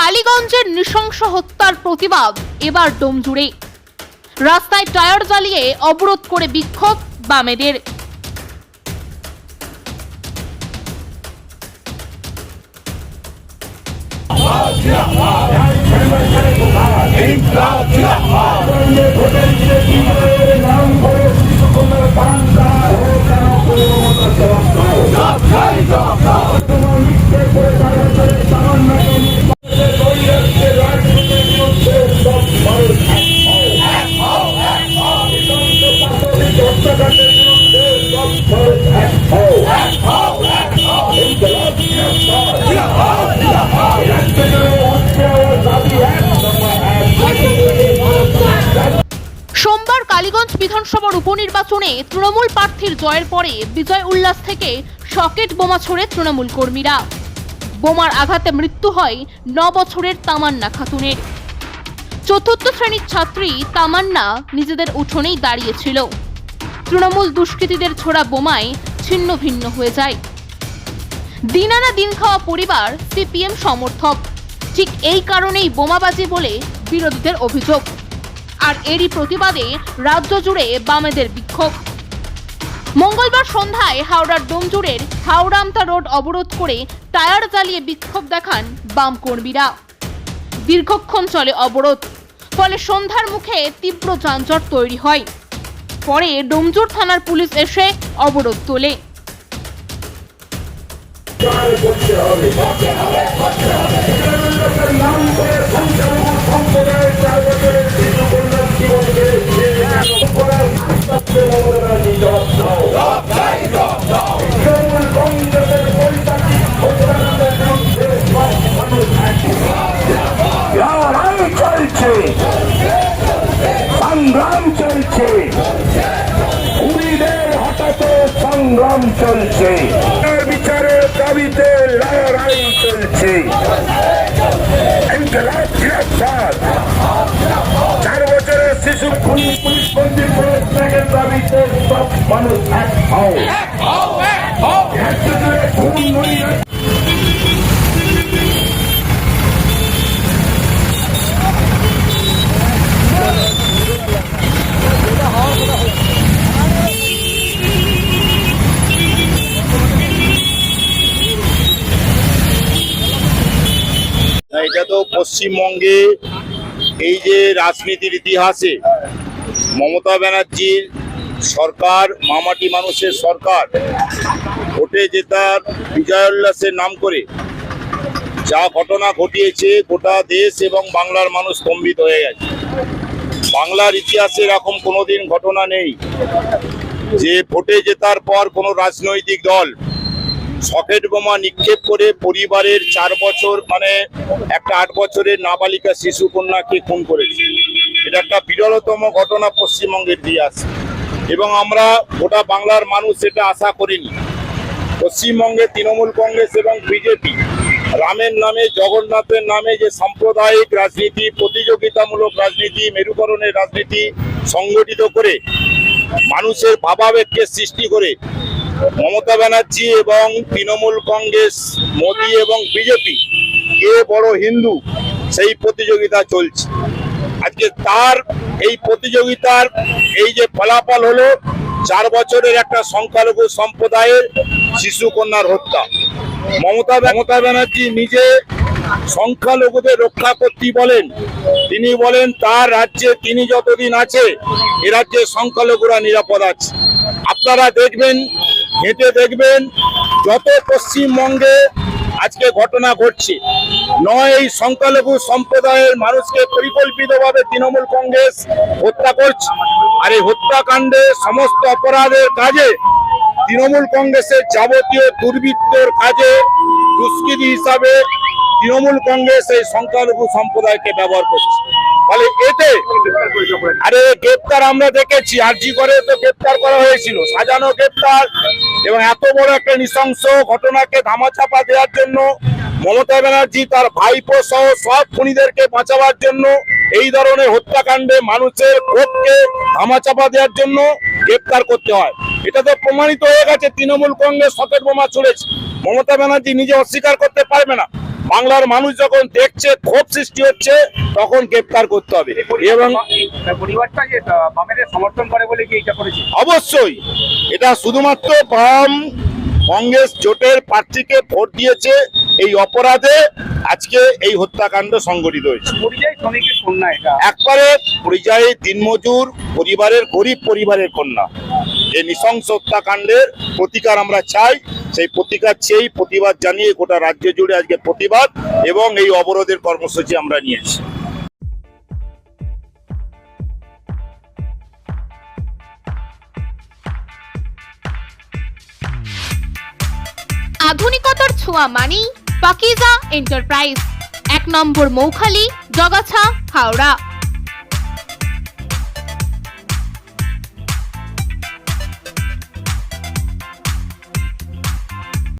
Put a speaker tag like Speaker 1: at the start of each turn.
Speaker 1: কালীগঞ্জের নৃশংস হত্যার প্রতিবাদ এবার ডোমজুড়ে রাস্তায় টায়ার জ্বালিয়ে অবরোধ করে বিক্ষোভ বামেদের। সোমবার কালীগঞ্জ বিধানসভার উপনির্বাচনে তৃণমূল প্রার্থীর জয়ের পরে বিজয় উল্লাস থেকে সকেট বোমা ছোড়ে তৃণমূল কর্মীরা। বোমার আঘাতে মৃত্যু হয় ন বছরের তামান্না খাতুনের। চতুর্থ শ্রেণির ছাত্রী তামান্না নিজেদের উঠোনেই দাঁড়িয়েছিল। তৃণমূল দুষ্কৃতীদের ছোড়া বোমায় ছিন্ন ভিন্ন হয়ে যায়। দিন আনা দিন খাওয়া পরিবার সিপিএম সমর্থক। ঠিক এই কারণেই বোমাবাজি বলে বিরোধীদের অভিযোগ। আর এরই প্রতিবাদে রাজ্য জুড়ে বামেদের বিক্ষোভ। মঙ্গলবার সন্ধ্যায় হাওড়ার ডোমজুড়ের হাওড়ামতা রোড অবরোধ করে টায়ার জ্বালিয়ে বিক্ষোভ দেখান বাম কর্মীরা। দীর্ঘক্ষণ চলে অবরোধ, ফলে সন্ধ্যার মুখে তীব্র যানজট তৈরি হয়। পরে ডোমজুর থানার পুলিশ এসে অবরোধ তোলে।
Speaker 2: লড়াই চলছে। সংগ্রাম চলছে। কুড়িদের হঠাৎ সংগ্রাম চলছে বিচার দাবিতে লড়াই চলছে। চার বছরের শিশু পুলিশ বন্দী প্রত্যাগের দাবিতে সব মানুষ এক হও রাজ্য জুড়ে খুন নইলে
Speaker 3: না, এটা তো পশ্চিমবঙ্গে এই যে রাজনীতির ইতিহাসে মমতা ব্যানার্জির সরকার, মামাটি মানুষের সরকার, ভোটে জেতার বিজয় উল্লাসের নাম করে যা ঘটনা ঘটিয়েছে গোটা দেশ এবং বাংলার মানুষ স্তম্ভিত হয়ে গেছে। বাংলার ইতিহাসে এরকম কোনোদিন ঘটনা নেই যে ভোটে জেতার পর কোনো রাজনৈতিক দল সকেট বোমা নিক্ষেপ করে পরিবারের চার বছর মানে একটা আট বছরের নাবালিকা শিশু কন্যাকে খুন করেছে। এটা একটা বিরলতম ঘটনা পশ্চিমবঙ্গের ইতিহাস। এবং আমরা গোটা বাংলার মানুষ এটা আশা করিনি। পশ্চিমবঙ্গে তৃণমূল কংগ্রেস এবং বিজেপি রামের নামে, জগন্নাথের নামে যে সাম্প্রদায়িক রাজনীতি, প্রতিযোগিতামূলক রাজনীতি, মেরুকরণের রাজনীতি সংগঠিত করে মানুষের ভাবাবেগকে সৃষ্টি করে মমতা ব্যানার্জি এবং তৃণমূল কংগ্রেস, মোদী এবং বিজেপি, কে বড় হিন্দু, সেই প্রতিযোগিতা চলছে। আজকে তার এই প্রতিযোগিতার এই যে ফলাফল হলো, চার বছরের একটা সংখ্যালঘু সম্প্রদায়ের শিশু কন্যার হত্যা। মমতা মমতা ব্যানার্জি নিজে সংখ্যালঘুদের রক্ষা করতে বলেন। তিনি বলেন, তার রাজ্যে তিনি যতদিন আছে, এ রাজ্যে সংখ্যালঘুরা নিরাপদ আছে। আপনারা দেখবেন হেঁটে দেখবেন যত পশ্চিমবঙ্গে আজকে ঘটনা ঘটছে, নয় এই সংখ্যালঘু সম্প্রদায়ের মানুষকে পরিকল্পিতভাবে তৃণমূল কংগ্রেস হত্যা করছে। আর এই হত্যাকাণ্ডে সমস্ত অপরাধের কাজে তৃণমূল কংগ্রেসের যাবতীয় দুর্বৃত্তর কাজে দুষ্কৃতি হিসাবে তৃণমূল কংগ্রেস এই সংখ্যালঘু সম্প্রদায়কে ব্যবহার করছে। ফলে এতে আরে গ্রেপ্তার আমরা দেখেছি। আরজি করে তো গ্রেপ্তার করা হয়েছিল। সাজানো গ্রেপ্তার এবং এত বড় একটা নৃশংস ঘটনাকে ধামাচাপা দেওয়ার জন্য মমতা ব্যানার্জি তার ভাইপো সহ সব খুনিদেরকে বাঁচাবার জন্য এই ধরনের হত্যাকাণ্ডে মানুষের ভোটকে ধামাচাপা দেওয়ার জন্য গ্রেপ্তার করতে হয়। এটা তো প্রমাণিত হয়ে গেছে, তৃণমূল কংগ্রেস সতের বোমা ছুড়েছে। মমতা ব্যানার্জি নিজে অস্বীকার করতে পারবে না। বাংলার মানুষ যখন দেখছে ক্ষোভ সৃষ্টি হচ্ছে তখন গ্রেপ্তার করতে হবে। এবং
Speaker 4: সমর্থন করে বলে কি এটা করেছে?
Speaker 3: অবশ্যই এটা শুধুমাত্র বাম কংগ্রেস জোটের প্রার্থীকে ভোট দিয়েছে এই অপরাধে। আজকে এই হত্যাকাণ্ড সংঘটিত হয়েছে।
Speaker 4: পরিযায়ী শ্রমিকের এটা।
Speaker 3: একবারে পরিযায়ী দিনমজুর পরিবারের গরিব পরিবারের কন্যা। এই নৃশংস হত্যাকাণ্ডের প্রতিকার আমরা চাই। সেই প্রতিকার চেয়েই প্রতিবাদ জানিয়ে গোটা রাজ্য জুড়ে আজকে প্রতিবাদ এবং এই অবরোধের কর্মসূচি আমরা নিয়েছি
Speaker 1: আধুনিকতার ছোঁয়া মানেই পাকিজা এন্টারপ্রাইজ। এক নম্বর মৌখালি, জগাছা, হাওড়া।